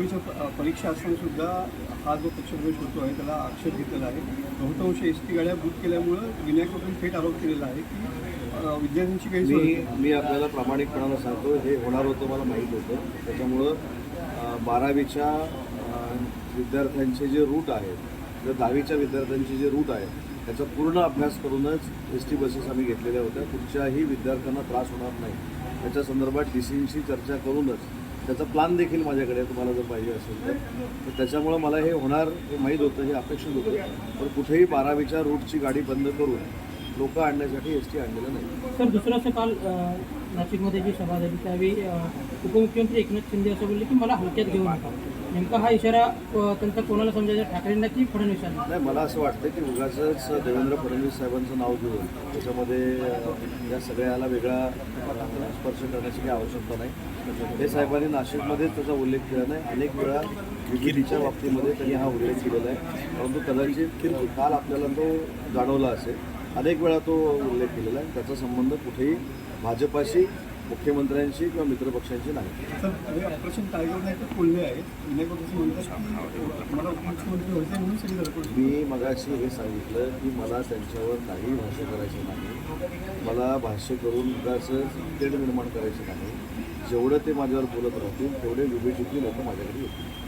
परीक्षा परीक्षा असताना सुद्धा हा जो पक्षप्रवेश होतो आहे त्याला आक्षेप घेतलेला आहे. बहुतांश एस टी गाड्या बुक केल्यामुळं विनायकातून थेट आरोप केलेला आहे की विद्यार्थ्यांची गैरसोय मी. मी आपल्याला प्रामाणिकपणानं सांगतो हे होणार होतं मला माहीत होतं. त्याच्यामुळं बारावीच्या विद्यार्थ्यांचे जे रूट आहेत किंवा दहावीच्या विद्यार्थ्यांचे जे रूट आहेत त्याचा पूर्ण अभ्यास करूनच एस टी बसेस आम्ही घेतलेल्या होत्या. कुठच्याही विद्यार्थ्यांना त्रास होणार नाही. त्याच्या संदर्भात डी सींशी चर्चा करूनच त्याचा प्लान देखील माझ्याकडे तुम्हाला जर पाहिजे असेल तर. तर त्याच्यामुळं मला हे होणार हे माहीत होतं हे अपेक्षित होतं. पण कुठेही बारावीच्या रूटची गाडी बंद करून लोक आणण्यासाठी एस टी आणलेलं नाही. सर दुसरं असं काल नाशिकमध्ये जी सभा झाली त्यावेळी उपमुख्यमंत्री एकनाथ शिंदे असं बोलले की मला हलक्यात घेऊन नेमका हा इशारा त्यांचा कोणाला समजायचा? ठाकरेंना की फडणवीसांना? नाही मला असं वाटतं की उगाच देवेंद्र फडणवीस साहेबांचं नाव घेऊन त्याच्यामध्ये या सगळ्याला वेगळा स्पर्श करण्याची काही आवश्यकता नाही. हे साहेबांनी नाशिकमध्येच त्याचा उल्लेख केला नाही. अनेक वेळा विकिरीच्या बाबतीमध्ये त्यांनी हा उल्लेख केलेला आहे. परंतु कदाचित काल आपल्याला तो जाणवला असेल. अनेक वेळा तो उल्लेख केलेला आहे. त्याचा संबंध कुठेही भाजपाशी मुख्यमंत्र्यांशी किंवा मित्रपक्षांशी नाही. ऑपरेशन टायगर मी मगाशी हे सांगितलं की मला त्यांच्यावर काही भाष्य करायचं नाही. मला भाष्य करून उगाचं तेढ निर्माण करायचं नाही जेवढं ते माझ्यावर बोलत राहतील तेवढे विवेचितली लोक माझ्याकडे येतील.